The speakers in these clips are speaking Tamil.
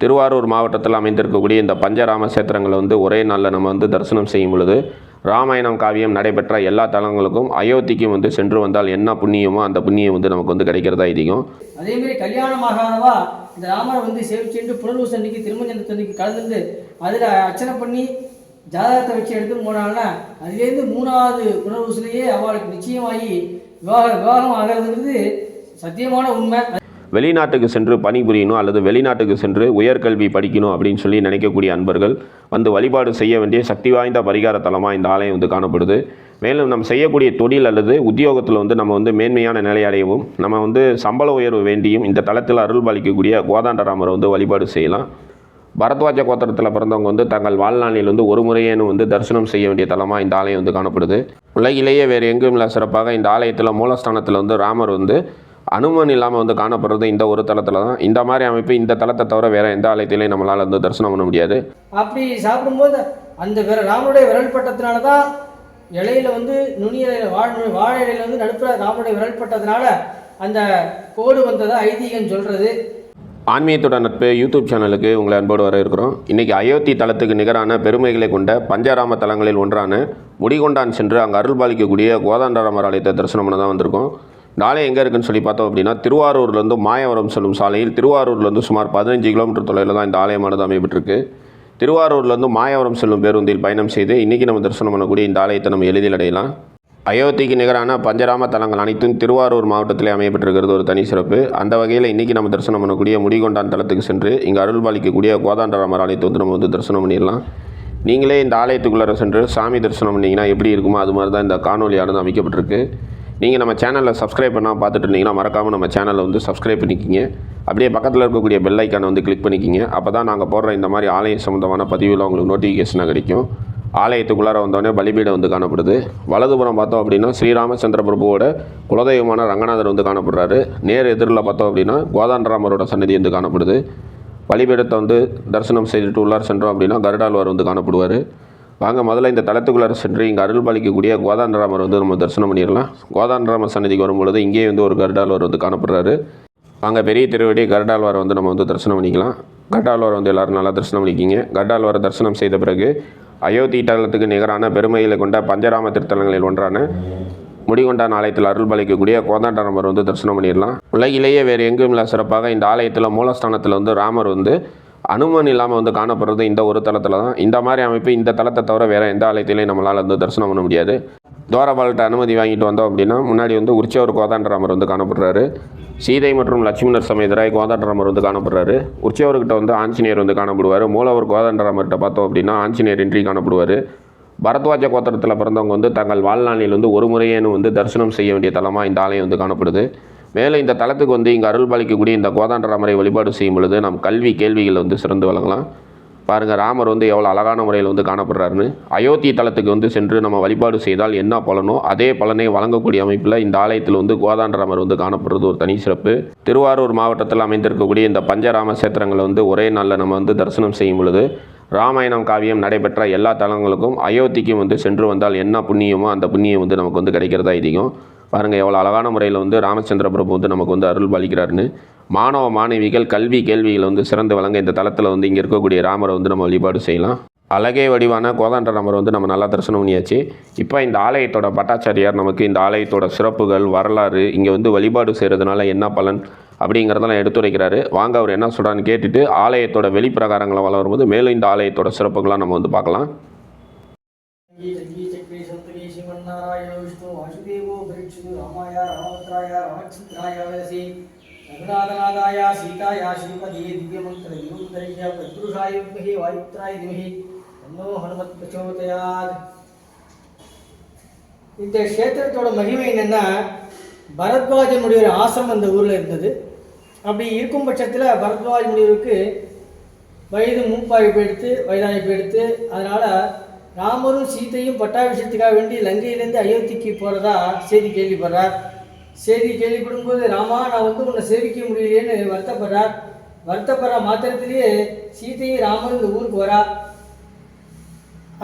திருவாரூர் மாவட்டத்தில் அமைந்திருக்கக்கூடிய இந்த பஞ்சராம சேத்திரங்களை வந்து ஒரே நாளில் நம்ம வந்து தரிசனம் செய்யும் பொழுது ராமாயணம் காவியம் நடைபெற்ற எல்லா தலங்களுக்கும் அயோத்திக்கும் வந்து சென்று வந்தால் என்ன புண்ணியமோ அந்த புண்ணியம் வந்து நமக்கு வந்து கிடைக்கிறதா இதிகம் அதே மாதிரி கல்யாணமாகாதவா இந்த ராமரை வந்து சேவிச்சுட்டு புனர்வசு அன்னைக்கு திருமஞ்சனத்து அன்னைக்கு கலந்துருந்து அதில் அர்ச்சனை பண்ணி ஜாதகத்தை வச்சு எடுத்துன்னு போனாங்கன்னா அதுலேருந்து மூணாவது புனர்வசுலேயே அவளுக்கு நிச்சயமாகி விவாக விவாகம் ஆகிறதுங்கிறது சத்தியமான உண்மை. வெளிநாட்டுக்கு சென்று பணிபுரியணும் அல்லது வெளிநாட்டுக்கு சென்று உயர்கல்வி படிக்கணும் அப்படின்னு சொல்லி நினைக்கக்கூடிய அன்பர்கள் வந்து வழிபாடு செய்ய வேண்டிய சக்தி வாய்ந்த பரிகார தலமாக இந்த ஆலயம் வந்து காணப்படுது. மேலும் நம்ம செய்யக்கூடிய தொழில் அல்லது உத்தியோகத்தில் வந்து நம்ம வந்து மேன்மையான நிலை அடையவும் நம்ம வந்து சம்பள உயர்வு வேண்டியும் இந்த தளத்தில் அருள் பாலிக்கக்கூடிய கோதாண்டராமரை வந்து வழிபாடு செய்யலாம். பரத்வாஜ கோத்திரத்தில் பிறந்தவங்க வந்து தங்கள் வாழ்நாளில் வந்து ஒரு முறையேன்னு வந்து தரிசனம் செய்ய வேண்டிய தலமாக இந்த ஆலயம் வந்து காணப்படுது. உலகிலேயே வேறு எங்கும் இல்லை சிறப்பாக இந்த ஆலயத்தில் மூலஸ்தானத்தில் வந்து ராமர் வந்து அனுமன் இல்லாமல் வந்து காணப்படுறது இந்த ஒரு தலத்தில் தான். இந்த மாதிரி அமைப்பு இந்த தலத்தை தவிர வேறு எந்த ஆலயத்திலையும் நம்மளால் வந்து தரிசனம் பண்ண முடியாது. அப்படி சாப்பிடும்போது அந்த விர ராமனுடைய விரல் பட்டத்தினால தான் இலையில வந்து நுனி இலையில வாழ வாழை இலையில வந்து நடுப்புற ராமனுடைய விரல் பட்டதுனால அந்த கோடு வந்ததா ஐதீகம் சொல்றது. ஆன்மீகத்தோட நட்பு யூடியூப் சேனலுக்கு உங்களை அன்போடு வர இருக்கிறோம். இன்றைக்கி அயோத்தி தலத்துக்கு நிகரான பெருமைகளை கொண்ட பஞ்சராம தலங்களில் ஒன்றான முடிகொண்டான் சென்று அங்கே அருள் பாலிக்கக்கூடிய கோதாண்டராமர் ஆலயத்தை தரிசனம் பண்ண தான் வந்திருக்கோம். இந்த ஆலயம் எங்கே இருக்குன்னு சொல்லி பார்த்தோம் அப்படின்னா திருவாரூர்லேருந்து மாயவரம் செல்லும் சாலையில் திருவாரூர்லேருந்து சுமார் பதினஞ்சு கிலோமீட்டர் தொலைவில் தான் இந்த ஆலயமானது அமைப்பட்டிருக்கு திருவாரூர்லேருந்து மாயவரம் செல்லும் பேருந்தில் பயணம் செய்து இன்றைக்கி நம்ம தரிசனம் பண்ணக்கூடிய இந்த ஆலயத்தை நம்ம எளிதில் அடையலாம். அயோத்திக்கு நிகரான பஞ்சராம தலங்கள் அனைத்தும் திருவாரூர் மாவட்டத்திலே அமையப்பட்டிருக்கிறது ஒரு தனி சிறப்பு. அந்த வகையில் இன்றைக்கி நம்ம தரிசனம் பண்ணக்கூடிய முடிகொண்டான் தலத்துக்கு சென்று இங்கே அருள் பாலிக்கக்கூடிய கோதாண்டராமர் ஆலயத்தை வந்து நம்ம வந்து தரிசனம் பண்ணிடலாம். நீங்களே இந்த ஆலயத்துக்குள்ளார சென்று சாமி தரிசனம் பண்ணிங்கன்னா எப்படி இருக்குமோ அது மாதிரி தான் இந்த காணொலியானது அமைக்கப்பட்டிருக்கு. நீங்கள் நம்ம சேனலில் சப்ஸ்கிரைப் பண்ணால் பார்த்துட்டு இருந்தீங்கன்னா மறக்காமல் நம்ம சேனலை வந்து சப்ஸ்கிரைப் பண்ணிக்கிங்க. அப்படியே பக்கத்தில் இருக்கக்கூடிய பெல் ஐக்கானை வந்து கிளிக் பண்ணிக்கிங்க. அப்போ தான் நாங்கள் போடுற இந்த மாதிரி ஆலயம் சம்மந்தமான பதிவில் உங்களுக்கு நோட்டிஃபிகேஷனாக கிடைக்கும். ஆலயத்துக்குள்ளார வந்தோடனே பலிபீடம் வந்து காணப்படுது. வலதுபுறம் பார்த்தோம் அப்படின்னா ஸ்ரீராமச்சந்திர பிரபுவோட குலதெய்வமான ரங்கநாதர் வந்து காணப்படுறாரு. நேர் எதிரில் பார்த்தோம் அப்படின்னா கோதாண்டராமரோட சன்னதி வந்து காணப்படுது. பலிபீடத்தை வந்து தரிசனம் செய்துட்டு உள்ளார் சென்றோம் அப்படின்னா கருடாழ்வார் வந்து காணப்படுவார். வாங்க முதல்ல இந்த தலத்துக்குள்ளார சென்று இங்கே அருள் பாலிக்கக்கூடிய கோதாண்டராமர் வந்து நம்ம தரிசனம் பண்ணிடலாம். கோதாண்டராமர் சன்னதிக்கு வரும்பொழுது இங்கேயே வந்து ஒரு கருடாழ்வார் வந்து காணப்படுறாரு. வாங்க பெரிய திருவடி கருடாழ்வார் வந்து நம்ம வந்து தரிசனம் பண்ணிக்கலாம். கருடாழ்வார் வந்து எல்லோரும் நல்லா தரிசனம் பண்ணிக்கிங்க. கருடாழ்வார் தரிசனம் செய்த பிறகு அயோத்தி தலத்துக்கு நிகரான பெருமைகளை கொண்ட பஞ்சராம திருத்தலங்களில் ஒன்றான முடிகொண்டான் ஆலயத்தில் அருள் பலிக்கக்கூடிய கோதாண்டராமர் வந்து தரிசனம் பண்ணிடலாம். உலகிலேயே வேறு எங்கும் இல்லை சிறப்பாக இந்த ஆலயத்தில் மூலஸ்தானத்தில் வந்து ராமர் வந்து அனுமன் இல்லாமல் வந்து காணப்படுறது இந்த ஒரு தளத்தில் தான் இந்த மாதிரி அமைப்பு இந்த தலத்தை தவிர வேறு எந்த ஆலயத்திலையும் நம்மளால் வந்து தரிசனம் பண்ண முடியாது. துவாரபால்கிட்ட அனுமதி வாங்கிட்டு வந்தோம் அப்படின்னா முன்னாடி வந்து உற்சவர் கோதாண்டராமர் வந்து காணப்படுறாரு. சீதை மற்றும் லட்சுமணர் சமேதராய் கோதாண்டராமர் வந்து காணப்படுறாரு. உற்சவர்கிட்ட வந்து ஆஞ்சநேயர் வந்து காணப்படுவார். மூலவர் கோதாண்டராமர்கிட்ட பார்த்தோம் அப்படின்னா ஆஞ்சநேயர் இன்றி காணப்படுவார். பரத்வாஜ கோத்திரத்தில் பிறந்தவங்க வந்து தங்கள் வாழ்நாளில் வந்து ஒரு முறையேனும் வந்து தரிசனம் செய்ய வேண்டிய தலமாக இந்த ஆலயம் வந்து காணப்படுது. மேலும் இந்த தலத்துக்கு வந்து இங்கே அருள் பாலிக்கக்கூடிய இந்த கோதாண்டராமரை வழிபாடு செய்யும் பொழுது நம் கல்வி கேள்விகள் வந்து சிறந்து வழங்கலாம் பாருங்கள் ராமர் வந்து எவ்வளோ அழகான முறையில் வந்து காணப்படுறாருன்னு. அயோத்தி தலத்துக்கு வந்து சென்று நம்ம வழிபாடு செய்தால் என்ன பலனோ அதே பலனை வழங்கக்கூடிய அமைப்பில் இந்த ஆலயத்தில் வந்து கோதாண்டராமர் வந்து காணப்படுறது ஒரு தனி சிறப்பு. திருவாரூர் மாவட்டத்தில் அமைந்திருக்கக்கூடிய இந்த பஞ்சராம சேத்திரங்களை வந்து ஒரே நாளில் நம்ம வந்து தரிசனம் செய்யும் பொழுது ராமாயணம் காவியம் நடைபெற்ற எல்லா தலங்களுக்கும் அயோத்திக்கும் வந்து சென்று வந்தால் என்ன புண்ணியமோ அந்த புண்ணியம் வந்து நமக்கு வந்து கிடைக்கிறதா இதிகம் பாருங்கள் எவ்வளோ அழகான முறையில் வந்து ராமச்சந்திர பிரபு வந்து நமக்கு வந்து அருள் பாலிக்கிறாருன்னு. மாணவ மாணவிகள் கல்வி கேள்விகள் வந்து சிறந்து வழங்க இந்த தளத்தில் வந்து இங்கே இருக்கக்கூடிய ராமரை வந்து நம்ம வழிபாடு செய்யலாம். அழகே வடிவான கோதாண்ட ராமர் வந்து நம்ம நல்லா தரிசனம் பண்ணியாச்சு. இப்போ இந்த ஆலயத்தோட பட்டாச்சாரியார் நமக்கு இந்த ஆலயத்தோட சிறப்புகள் வரலாறு இங்கே வந்து வழிபாடு செய்கிறதுனால என்ன பலன் அப்படிங்கிறதெல்லாம் எடுத்துரைக்கிறாரு. வாங்க அவர் என்ன சொல்கிறான்னு கேட்டுட்டு ஆலயத்தோட வெளிப்பிரகாரங்களை வளரும்போது மேலும் இந்த ஆலயத்தோட சிறப்புகளாக நம்ம வந்து பார்க்கலாம். சங்கீ சக்கரே விஷ்ணு வாசுதேவோ பரீட்சிது ராமாய ராமபத்ராய ராமச்சந்திராய வயசி ரகுநாதநாதாய சீதாய ஸ்ரீமதி திவ்யமந்திர யுகந்தரிய பிரத்ருஷாய வித்மஹே வாயுத்ராய திமஹி தன்னோ ஹனுமத் பிரச்சோதயாத். இந்த க்ஷேத்திரத்தோட மகிமை என்னென்னா பரத்வாஜ முனிவர் ஆசிரமம் அந்த ஊரில் இருந்தது. அப்படி இருக்கும் பட்சத்தில் பரத்வாஜ முனிவருக்கு வயது மூப்பாகி போயிடுத்து வயதாகி போயிடுத்து அதனால் ராமரும் சீதையும் பட்டாபிஷத்துக்காக வேண்டி லங்கையிலேருந்து அயோத்திக்கு போகிறதா செய்தி கேள்விப்படுறார். செய்தி கேள்விப்படும்போது ராமா நான் வந்து உன்னை சேவிக்க முடியலையேன்னு வருத்தப்படுறார். வருத்தப்படுற மாத்திரத்திலேயே சீதையும் ராமரும் இந்த ஊருக்கு வரா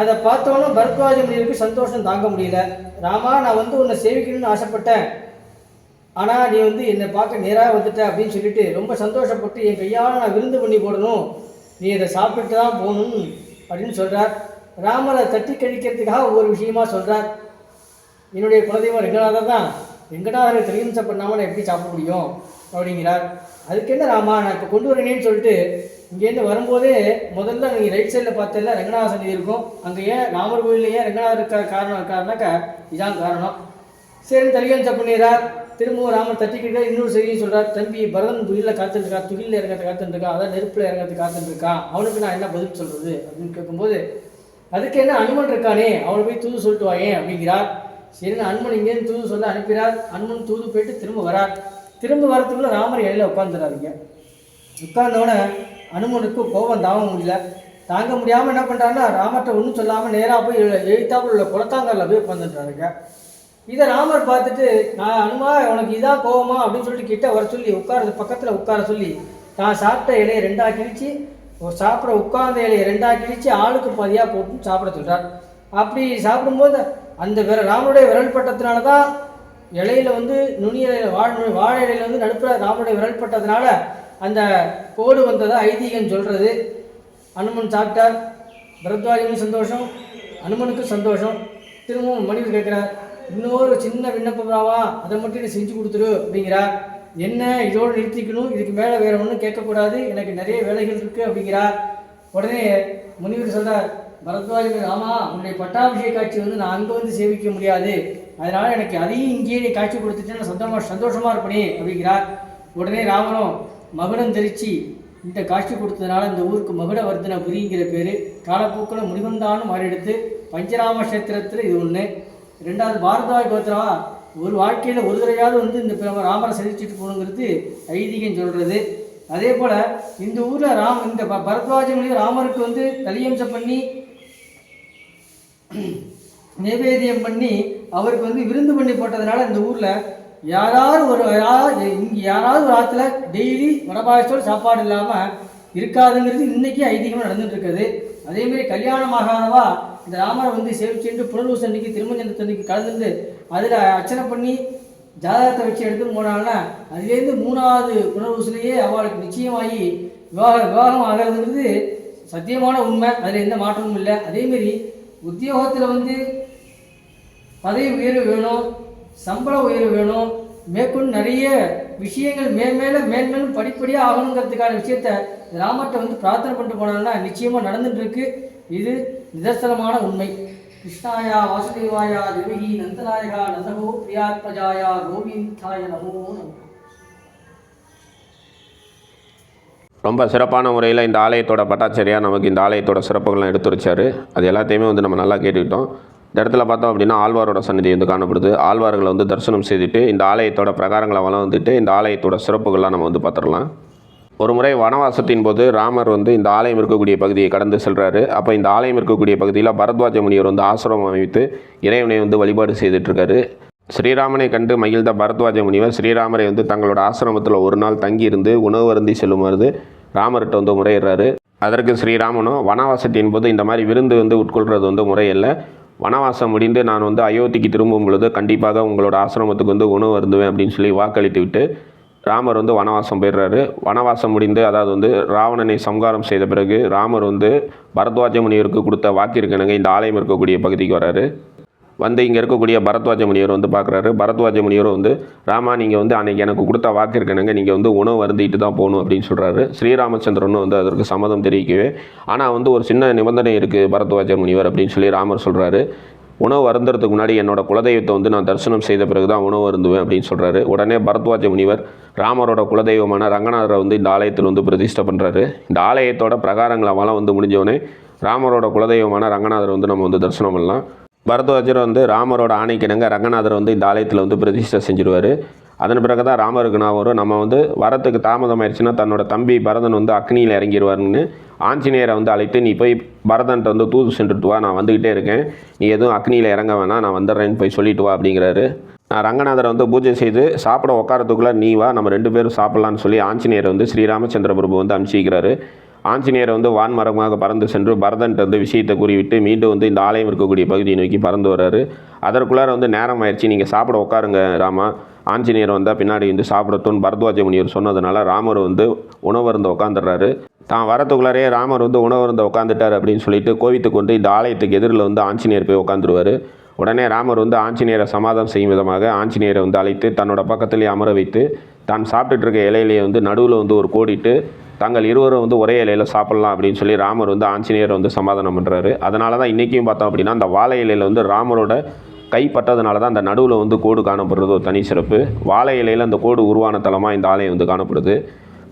அதை பார்த்தோன்னே பரத்வாஜ முனிவருக்கு சந்தோஷம் தாங்க முடியல. ராமா நான் வந்து உன்னை சேவிக்கணும்னு ஆசைப்பட்டேன். ஆனால் நீ வந்து என்னை பார்க்க நேராக வந்துட்ட அப்படின்னு சொல்லிட்டு ரொம்ப சந்தோஷப்பட்டு என் கையால் நான் விருந்து பண்ணி போடணும். நீ இதை சாப்பிட்டு தான் போகணும் அப்படின்னு சொல்கிறார் ராமரை தட்டி கழிக்கிறதுக்காக ஒவ்வொரு விஷயமா சொல்கிறார் என்னுடைய குலதெய்வம் ரெங்கநாதர் தான் ரெங்கநாதரை திரையம்ச பண்ணாமல் நான் எப்படி சாப்பிட முடியும்? அப்படிங்கிறார். அதுக்கு என்ன ராமா நான் இப்போ கொண்டு வரேனேன்னு சொல்லிட்டு இங்கேருந்து வரும்போதே முதல்ல நீங்கள் ரைட் சைடில் பார்த்ததில்ல ரெங்கநாத சந்தி இருக்கும். அங்கே ஏன் ராமர் கோயிலில் ஏன் ரெங்கநாதர் இருக்க காரணம் இருக்காருனாக்கா இதான் காரணம். சரி தலையம்ச பண்ணிடுறார். திரும்பவும் ராமர் தட்டிக்கிட்டு இன்னொரு செய்தியும் சொல்கிறார் தம்பி பரதன் துயிலில் காத்துட்டுருக்கா துயிலில் இறங்கிறது காத்துட்டுருக்கா அதான் நெருப்பில் இறங்கிறது காத்துருக்கான் அவனுக்கு நான் என்ன பதில் சொல்கிறது அப்படின்னு கேட்கும்போது அதுக்கு என்ன அனுமன் இருக்கானே? அவனை போய் தூது சொல்லிட்டு வாயேன் அப்படிங்கிறார். சரின்னு அனுமன் இங்கேருந்து தூது சொல்ல அனுப்பினார். அனுமன் தூது போயிட்டு திரும்ப வரார். திரும்ப வரத்துக்குள்ள ராமர் இடையில உட்காந்துடாதீங்க உட்கார்ந்தவொடனே அனுமனுக்கு கோபம் தாங்க முடியல. தாங்க முடியாமல் என்ன பண்ணுறாருன்னா ராமர்கிட்ட ஒன்றும் சொல்லாமல் நேராக போய் எழுத்தாப்புல உள்ள குளத்தாங்கல்ல போய் உட்காந்துட்டாருங்க இதை ராமர் பார்த்துட்டு நான் அனுமா உனக்கு இதான் கோவமா அப்படின்னு சொல்லிட்டு கிட்ட வர சொல்லி உட்கார பக்கத்தில் உட்கார சொல்லி தான் சாப்பிட்ட இலையை ரெண்டா கிழிச்சு ஒரு சாப்பிட உட்கார்ந்த இலையை ரெண்டா கிழிச்சு ஆளுக்கு பாதியாக போட்டு சாப்பிட சொல்கிறார் அப்படி சாப்பிடும்போது அந்த விர ராமனுடைய விரல் பட்டத்தினால தான் இலையில வந்து நுனி இலையில வாழை நுனி- வாழை இலையில வந்து நடுப்புற ராமனுடைய விரல் பட்டதுனால அந்த கோடு வந்ததை ஐதீகம் சொல்கிறது அனுமன் சாப்பிட்டார். பரத்வாஜனுக்கு சந்தோஷம் அனுமனுக்கும் சந்தோஷம். திரும்பவும் மனிதர் கேட்குறார் இன்னொரு சின்ன விண்ணப்பமாவா அதை மட்டும் நீ செஞ்சு கொடுத்துரு அப்படிங்கிறார். என்ன இதோடு நிறுத்திக்கணும்? இதுக்கு மேலே வேற ஒன்றும் கேட்கக்கூடாது. எனக்கு நிறைய வேலைகள் இருக்குது அப்படிங்கிறார் உடனே முனிவர் சொல்கிறார் பரத்வாஜன் ஆமாம் உன்னுடைய பட்டாபிஷேக காட்சி வந்து நான் அங்கே வந்து சேவிக்க முடியாது. அதனால் எனக்கு அதையும் இங்கேயே நீ காட்சி கொடுத்துட்டேன்னு சொந்தமாக சந்தோஷமாக இருப்பனே அப்படிங்கிறார். உடனே ராமனும் மகுடம் தெரிச்சு இந்த காட்சி கொடுத்ததுனால இந்த ஊருக்கு மகுடவர்தன புரிங்கிற பேர். காலப்போக்கில் முனிவந்தானும் மாறி எடுத்து பஞ்சராம கஷேத்திரத்தில் இது ஒன்று ரெண்டாவது பாரதாய் கோத்திரா ஒரு வாழ்க்கையில் ஒரு தடையாவது வந்து இந்த பிரம ராமரை சந்திச்சுட்டு போகணுங்கிறது ஐதீகம் சொல்கிறது அதே போல் இந்த ஊரில் ராம் இந்த ப- ராமருக்கு வந்து கலியம்சம் பண்ணி நைவேத்தியம் பண்ணி அவருக்கு வந்து விருந்து பண்ணி போட்டதுனால இந்த ஊரில் யாராவது ஒரு யாராவது இங்கே யாராவது ஒரு ஆற்றுல டெய்லி வடபாயசத்தோட சாப்பாடு இல்லாமல் இருக்காதுங்கிறது இன்றைக்கி ஐதீகமாக நடந்துகிட்ருக்குது இருக்குது அதேமாரி கல்யாணம் ஆகாதவா இந்த ராமரை வந்து சேவிச்சுட்டு புனர்வசு அன்னைக்கு திருமஞ்சனத்தன்னைக்கு கலந்துட்டு அதில் அர்ச்சனை பண்ணி ஜாதகத்தை வச்சு எடுத்து போனாங்கன்னா அதுலேருந்து மூணாவது புனர்வசுலேயே அவளுக்கு நிச்சயமாகி விவாகம் விவாகம் ஆகிறதுங்கிறது சத்தியமான உண்மை. அதில் எந்த மாற்றமும் இல்லை. அதேமாரி உத்தியோகத்தில் வந்து பதவி உயர்வு வேணும் சம்பள உயர்வு வேணும் மேற்கொண்டு நிறைய விஷயங்கள் மேன்மேலும் மேன்மேலும் படிப்படியாக ஆகணுங்கிறதுக்கான விஷயத்த ராமர்கிட்ட வந்து பிரார்த்தனை பண்ணிட்டு போனாங்கன்னா நிச்சயமாக நடந்துட்டு இருக்கு. இது நிதர்சனமான உண்மை. கிருஷ்ணாயா வாசுதேவாயா தேவகி நந்தநாயகா நந்தகோ பிரியாத்மஜாயா கோவிந்தாய நமோ ரொம்ப சிறப்பான முறையில் இந்த ஆலயத்தோட பட்டாச்சாரியாக நமக்கு இந்த ஆலயத்தோட சிறப்புகள்லாம் எடுத்து வச்சாரு. அது எல்லாத்தையுமே வந்து நம்ம நல்லா கேட்டுக்கிட்டோம். இந்த இடத்துல பார்த்தோம் அப்படின்னா ஆழ்வாரோட சன்னதி வந்து காணப்படுது. ஆழ்வார்களை வந்து தரிசனம் செய்துட்டு இந்த ஆலயத்தோட பிரகாரங்களை வளர்ந்துட்டு இந்த ஆலயத்தோட சிறப்புகள்லாம் நம்ம வந்து பார்த்துடலாம். ஒரு முறை வனவாசத்தின் போது ராமர் வந்து இந்த ஆலயம் இருக்கக்கூடிய பகுதியை கடந்து செல்கிறாரு அப்போ இந்த ஆலயம் இருக்கக்கூடிய பகுதியில் பரத்வாஜ முனிவர் வந்து ஆசிரமம் அமைத்து இறைவனை வந்து வழிபாடு செய்துட்டுருக்காரு ஸ்ரீராமனை கண்டு மகிழ்ந்த பரத்வாஜ முனிவர் ஸ்ரீராமரை வந்து தங்களோட ஆசிரமத்தில் ஒரு நாள் தங்கியிருந்து உணவு அருந்தி செல்லுமாறு ராமர்கிட்ட வந்து முறையிடுறாரு. அதற்கு ஸ்ரீராமனும் வனவாசத்தின் போது இந்த மாதிரி விருந்து வந்து உட்கொள்கிறது வந்து முறையில்லை. வனவாசம் முடிந்து நான் வந்து அயோத்திக்கு திரும்பும் பொழுது கண்டிப்பாக உங்களோட ஆசிரமத்துக்கு வந்து உணவு அருந்துவேன் அப்படின்னு சொல்லி வாக்களித்து விட்டு ராமர் வந்து வனவாசம் போயிடுறாரு. வனவாசம் முடிந்து அதாவது வந்து ராவணனை சம்காரம் செய்த பிறகு ராமர் வந்து பரத்வாஜ முனிவருக்கு கொடுத்த வாக்கிற்கிணங்க இந்த ஆலயம் இருக்கக்கூடிய பகுதிக்கு வராரு. வந்து இங்கே இருக்கக்கூடிய பரத்வாஜ முனிவர் வந்து பார்க்குறாரு. பரத்வாஜ முனிவர் வந்து ராமா நீங்கள் வந்து அன்றைக்கி எனக்கு கொடுத்த வாக்கு இருக்கணுங்க நீங்கள் வந்து உணவு வருந்திட்டு தான் போகணும் அப்படின்னு சொல்கிறாரு ஸ்ரீராமச்சந்திரனும் வந்து அதற்கு சம்மதம் தெரிவிக்கவே ஆனால் வந்து ஒரு சின்ன நிபந்தனை இருக்குது பரத்வாஜ முனிவர் அப்படின்னு சொல்லி ராமர் சொல்கிறாரு உணவு வருந்துறதுக்கு முன்னாடி என்னோட குலதெய்வத்தை வந்து நான் தரிசனம் செய்த பிறகு தான் உணவு அருந்துவேன் அப்படின்னு சொல்கிறாரு உடனே பரத்வாஜ முனிவர் ராமரோட குலதெய்வமான ரங்கநாதரை வந்து இந்த ஆலயத்தில் வந்து பிரதிஷ்டை பண்ணுறாரு இந்த ஆலயத்தோட பிரகாரங்களை வளம் வந்து முடிஞ்சவொடனே ராமரோட குலதெய்வமான ரங்கநாதரை வந்து நம்ம வந்து தரிசனம் பண்ணலாம். பரத்வாஜர் வந்து ராமரோட ஆணைக்கிணங்க ரங்கநாதர் வந்து இந்த ஆலயத்தில் வந்து பிரதிஷ்டை செஞ்சுருவார். அதன் பிறகு தான் ராமருக்கு நான் வரும். நம்ம வந்து வரத்துக்கு தாமதம் ஆயிடுச்சுன்னா தன்னோட தம்பி பரதன் வந்து அக்னியில் இறங்கிடுவாருன்னு ஆஞ்சநேயரை வந்து அழைத்து நீ போய் பரதன்ட்ட வந்து தூது சென்றுட்டு வா நான் வந்துக்கிட்டே இருக்கேன். நீ எதுவும் அக்னியில் இறங்க வேணாம் நான் வந்துடுறேன்னு போய் சொல்லிட்டு வா அப்படிங்கிறாரு. ரங்கநாதரை வந்து பூஜை செய்து சாப்பிட உட்காரத்துக்குள்ளே நீ வா நம்ம ரெண்டு பேரும் சாப்பிட்லான்னு சொல்லி ஆஞ்சநேயரை வந்து ஸ்ரீராமச்சந்திர பிரபு வந்து அனுப்பிச்சிக்கிறாரு ஆஞ்சநேயர் வந்து வான்மரமாக பறந்து சென்று பரதன்ட்டு வந்து விஷயத்தை கூறிவிட்டு மீண்டும் வந்து இந்த ஆலயம் இருக்கக்கூடிய பகுதியை நோக்கி பறந்து வர்றாரு. அதற்குள்ளார வந்து நேரம் ஆயிடுச்சு நீங்கள் சாப்பிட உட்காருங்க ராமா. ஆஞ்சநேயர் வந்தால் பின்னாடி வந்து சாப்பிடட்டும்னு பரத்வாஜ முனிவர் சொன்னதுனால ராமர் வந்து உணவருந்து உட்காந்துடுறாரு தான் வரத்துக்குள்ளாரே ராமர் வந்து உணவருந்து உட்காந்துட்டார் அப்படின்னு சொல்லிட்டு கோவித்து கொண்டு இந்த ஆலயத்துக்கு எதிரில் வந்து ஆஞ்சநேயர் போய் உட்காந்துருவார் உடனே ராமர் வந்து ஆஞ்சநேயரை சமாதானம் செய்யும் விதமாக ஆஞ்சநேயரை வந்து அழைத்து தன்னோட பக்கத்திலே அமர வைத்து தான் சாப்பிட்டுட்டு இருக்க இலையிலேயே வந்து நடுவில் வந்து ஒரு கோடிட்டு தாங்கள் இருவரும் வந்து ஒரே இலையில் சாப்பிட்லாம் அப்படின்னு சொல்லி ராமர் வந்து ஆஞ்சநேயரை வந்து சமாதானம் பண்ணுறாரு அதனால தான் இன்றைக்கும் பார்த்தோம் அப்படின்னா அந்த வாழை இலையில் வந்து ராமரோட கைப்பட்டதுனால தான் அந்த நடுவில் வந்து கோடு காணப்படுறது ஒரு தனி சிறப்பு. வாழை இலையில் அந்த கோடு உருவான தலமாக இந்த ஆலயம் வந்து காணப்படுது.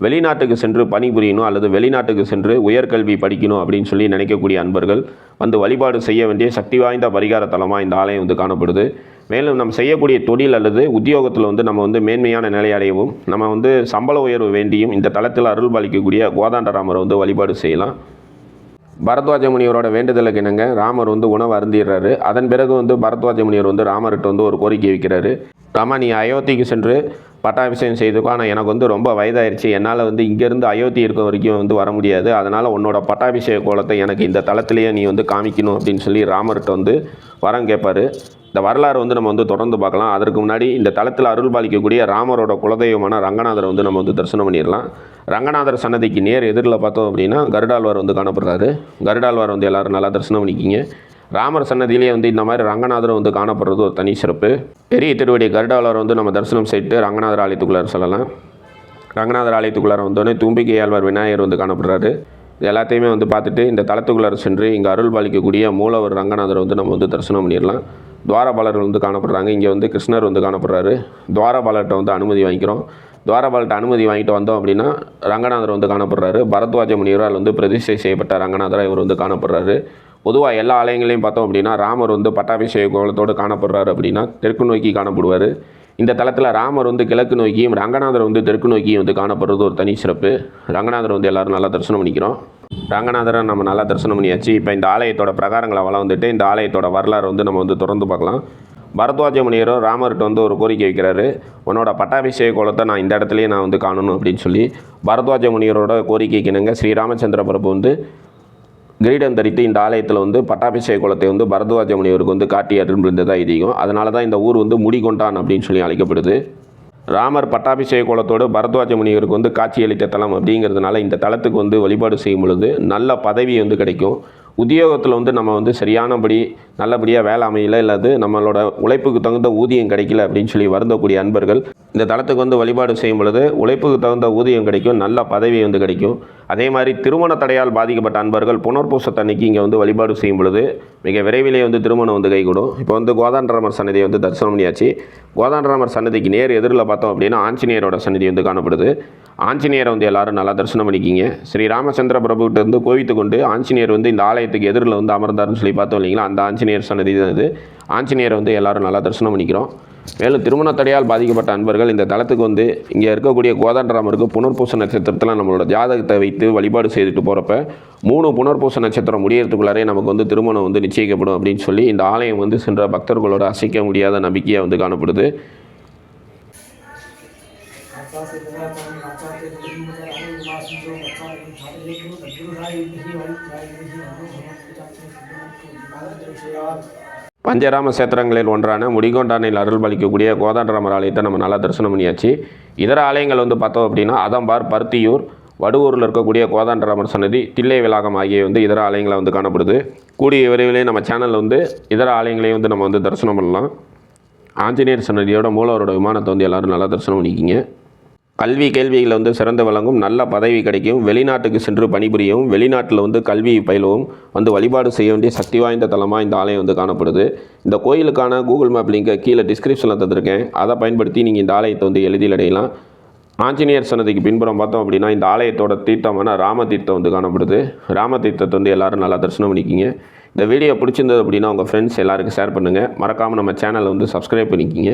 வெளிநாட்டுக்கு சென்று பணிபுரியணும் அல்லது வெளிநாட்டுக்கு சென்று உயர்கல்வி படிக்கணும் அப்படின்னு சொல்லி நினைக்கக்கூடிய அன்பர்கள் வந்து வழிபாடு செய்ய வேண்டிய சக்தி வாய்ந்த பரிகார தலமாக இந்த ஆலயம் வந்து காணப்படுது. மேலும் நம்ம செய்யக்கூடிய தொழில் அல்லது உத்தியோகத்தில் வந்து நம்ம வந்து மேன்மையான நிலை அடையவும் நம்ம வந்து சம்பள உயர்வு வேண்டியும் இந்த தளத்தில் அருள் பாலிக்கக்கூடிய கோதாண்டராமரை வந்து வழிபாடு செய்யலாம். பரத்வாஜ முனிவரோட வேண்டுதலுக்கு இணங்க ராமர் வந்து உணவு அருந்திடுறாரு. அதன் பிறகு வந்து பரத்வாஜ முனிவர் வந்து ராமர்கிட்ட வந்து ஒரு கோரிக்கை வைக்கிறாரு. ராமா நீ அயோத்திக்கு சென்று பட்டாபிஷேகம் செய்துக்கோ ஆனால் எனக்கு வந்து ரொம்ப வயதாயிருச்சு. என்னால் வந்து இங்கேருந்து அயோத்தி இருக்க வரைக்கும் வந்து வர முடியாது. அதனால் உன்னோட பட்டாபிஷேக கோலத்தை எனக்கு இந்த தளத்திலேயே நீ வந்து காமிக்கணும் அப்படின்னு சொல்லி ராமர்கிட்ட வந்து வரம் கேட்பாரு. இந்த வரலாறு வந்து நம்ம வந்து தொடர்ந்து பார்க்கலாம். அதற்கு முன்னாடி இந்த தளத்தில் அருள் பாலிக்கக்கூடிய ராமரோட குலதெய்வமான ரங்கநாதரை வந்து நம்ம வந்து தரிசனம் பண்ணிடலாம். ரங்கநாதர் சன்னதிக்கு நேர் எதிரில் பார்த்தோம் அப்படின்னா கருடாழ்வார் வந்து காணப்படுறாரு. கருடாழ்வார் வந்து எல்லாரும் நல்லா தரிசனம் பண்ணிக்கிங்க. ராமர் சன்னதியிலே வந்து இந்த மாதிரி ரங்கநாதரும் வந்து காணப்படுறது ஒரு தனி சிறப்பு. பெரிய திருவடி கருடாழ்வார் வந்து நம்ம தரிசனம் செய்துட்டு ரங்கநாதர் ஆலயத்துக்குள்ளார சொல்லலாம். ரங்கநாதர் ஆலயத்துக்குள்ளார வந்தோடனே தும்பிக்கை ஆழ்வார் விநாயகர் வந்து காணப்படுறாரு. இது எல்லாத்தையுமே வந்து பார்த்துட்டு இந்த தளத்துக்குள்ளார சென்று இங்கே அருள் பாலிக்கக்கூடிய மூலவர் ரங்கநாதரை வந்து நம்ம வந்து தரிசனம் பண்ணிடலாம். துவாரபாலர்கள் வந்து காணப்படுறாங்க. இங்கே வந்து கிருஷ்ணர் வந்து காணப்படுறாரு. துவாரபாலர்கிட்ட வந்து அனுமதி வாங்கிக்கிறோம். துவாரபாலர்கிட்ட அனுமதி வாங்கிட்டு வந்தோம் அப்படின்னா ரங்கநாதர் வந்து காணப்படுறாரு. பரத்வாஜ முனிவரால் வந்து பிரதிஷ்டை செய்யப்பட்ட ரங்கநாதராக இவர் வந்து காணப்படுறாரு. பொதுவாக எல்லா ஆலயங்களையும் பார்த்தோம் அப்படின்னா ராமர் வந்து பட்டாபிஷேக கோலத்தோடு காணப்படுறாரு அப்படின்னா தெற்கு நோக்கி காணப்படுவார். இந்த தளத்தில் ராமர் வந்து கிழக்கு நோக்கியும் ரங்கநாதர் வந்து தெற்கு நோக்கியும் வந்து காணப்படுறது ஒரு தனி சிறப்பு. ரங்கநாதர் வந்து எல்லோரும் நல்லா தரிசனம் பண்ணிக்கிறோம். ரங்கநாதரை நம்ம நல்லா தரிசனம் பண்ணியாச்சு. இப்போ இந்த ஆலயத்தோட பிரகாரங்களை வளம் வந்துட்டு இந்த ஆலயத்தோட வரலாறு வந்து நம்ம வந்து தொடர்ந்து பார்க்கலாம். பரத்வாஜ முனியரும் ராமர்கிட்ட வந்து ஒரு கோரிக்கை வைக்கிறாரு. உன்னோட பட்டாபிஷேக கோலத்தை நான் இந்த இடத்துலயே நான் வந்து காணணும் அப்படின்னு சொல்லி பரத்வாஜ முனியரோட கோரிக்கைக்கு இணங்க ஸ்ரீராமச்சந்திர பிரபு வந்து கிரீடம் தரித்து இந்த ஆலயத்தில் வந்து பட்டாபிஷேக குலத்தை வந்து பரத்வாஜ முனிவருக்கு வந்து காட்டி அருள்பிருந்ததாக ஐதீகம் அதனால தான் இந்த ஊர் வந்து முடிகொண்டான் அப்படின்னு சொல்லி அழைக்கப்படுது. ராமர் பட்டாபிஷேக குலத்தோடு பரத்வாஜ முனிவருக்கு வந்து காட்சியளித்த தலம் அப்படிங்கிறதுனால இந்த தலத்துக்கு வந்து வழிபாடு செய்யும் பொழுது நல்ல பதவி வந்து கிடைக்கும். உத்தியோகத்தில் வந்து நம்ம வந்து சரியானபடி நல்லபடியாக வேலை அமையல இல்லாது நம்மளோட உழைப்புக்கு தகுந்த ஊதியம் கிடைக்கல அப்படின்னு சொல்லி வருந்தக்கூடிய அன்பர்கள் இந்த தளத்துக்கு வந்து வழிபாடு செய்யும் பொழுது உழைப்புக்கு தகுந்த ஊதியம் கிடைக்கும் நல்ல பதவி வந்து கிடைக்கும். அதே மாதிரி திருமண தடையால் பாதிக்கப்பட்ட அன்பர்கள் புனர்பூசத்தன்னைக்கு இங்கே வந்து வழிபாடு செய்யும் பொழுது மிக விரைவிலே வந்து திருமணம் வந்து கைகூடும். இப்போ வந்து கோதாண்டராமர் சன்னதியை வந்து தரிசனம் பண்ணியாச்சு. கோதாண்டராமர் சன்னதிக்கு நேர் எதிரில் பார்த்தோம் அப்படின்னா ஆஞ்சநேயரோட சன்னதி வந்து காணப்படுது. ஆஞ்சநேயரை வந்து எல்லாரும் நல்லா தரிசனம் பண்ணிக்கிங்க. ஸ்ரீ ராமச்சந்திர பிரபுகிட்ட இருந்து கோவித்து கொண்டு ஆஞ்சநேயர் வந்து இந்த ஆலயத்துக்கு எதிரில் வந்து அமர்ந்தாருன்னு சொல்லி பார்த்தோம் இல்லைங்களா? அந்த ஆஞ்சநேயர் சன்னதி தான் இது ஆஞ்சநேயரை வந்து எல்லாரும் நல்லா தரிசனம் பண்ணிக்கிறோம் மேலும் திருமண தடையால் பாதிக்கப்பட்ட அன்பர்கள் இந்த தளத்துக்கு வந்து இங்கே இருக்கக்கூடிய கோதாண்டராமருக்கு புனர்பூச நட்சத்திரத்தில் நம்மளோட ஜாதகத்தை வைத்து வழிபாடு செய்துட்டு போகிறப்ப மூணு புனர்பூச நட்சத்திரம் முடியறதுக்குள்ளாரே நமக்கு வந்து திருமணம் வந்து நிச்சயிக்கப்படும் அப்படின்னு சொல்லி இந்த ஆலயம் வந்து சென்ற பக்தர்களோட அசைக்க முடியாத நம்பிக்கையாக வந்து காணப்படுது பஞ்சராம சேத்திரங்களில் ஒன்றான முடிகொண்டானில் அருள் பலிக்கக்கூடிய கோதாண்டராமர் ஆலயத்தை நம்ம நல்லா தரிசனம் பண்ணியாச்சு. இதர ஆலயங்கள் வந்து பார்த்தோம் அப்படின்னா அதம்பார் பருத்தியூர் வடுவூரில் இருக்கக்கூடிய கோதாண்டராமர் சன்னதி தில்லை விலாகம் ஆகிய வந்து இதர ஆலயங்களை வந்து காணப்படுது. கூடிய விரைவிலே நம்ம சேனலில் வந்து இதர ஆலயங்களையும் வந்து நம்ம வந்து தரிசனம் பண்ணலாம். ஆஞ்சநேயர் சன்னதியோட மூலவரோட விமானத்தை வந்து எல்லாரும் நல்லா தரிசனம் பண்ணிக்கிங்க. கல்வி கேள்விகளில் வந்து சிறந்து வழங்கும் நல்ல பதவி கிடைக்கும் வெளிநாட்டுக்கு சென்று பணிபுரியவும் வெளிநாட்டில் வந்து கல்வி பயிலவும் வந்து வழிபாடு செய்ய வேண்டிய சக்தி வாய்ந்த தலமாக இந்த ஆலயம் வந்து காணப்படுது. இந்த கோயிலுக்கான கூகுள் மேப் லிங்கை கீழே டிஸ்கிரிப்ஷனில் தந்திருக்கேன். அதை பயன்படுத்தி நீங்கள் இந்த ஆலயத்தை வந்து எளிதில் அடையலாம். ஆஞ்சநேயர் சன்னதிக்கு பின்புறம் பார்த்தோம் அப்படின்னா இந்த ஆலயத்தோட தீர்த்தமான ராம தீர்த்தம் வந்து காணப்படுது. ராம தீர்த்தத்தை வந்து எல்லாரும் நல்லா தரிசனம் பண்ணிக்கிங்க. இந்த வீடியோ பிடிச்சிருந்தது அப்படின்னா உங்கள் ஃப்ரெண்ட்ஸ் எல்லாருக்கும் ஷேர் பண்ணுங்கள் மறக்காமல் நம்ம சேனலை வந்து சப்ஸ்கிரைப் பண்ணிக்கிங்க.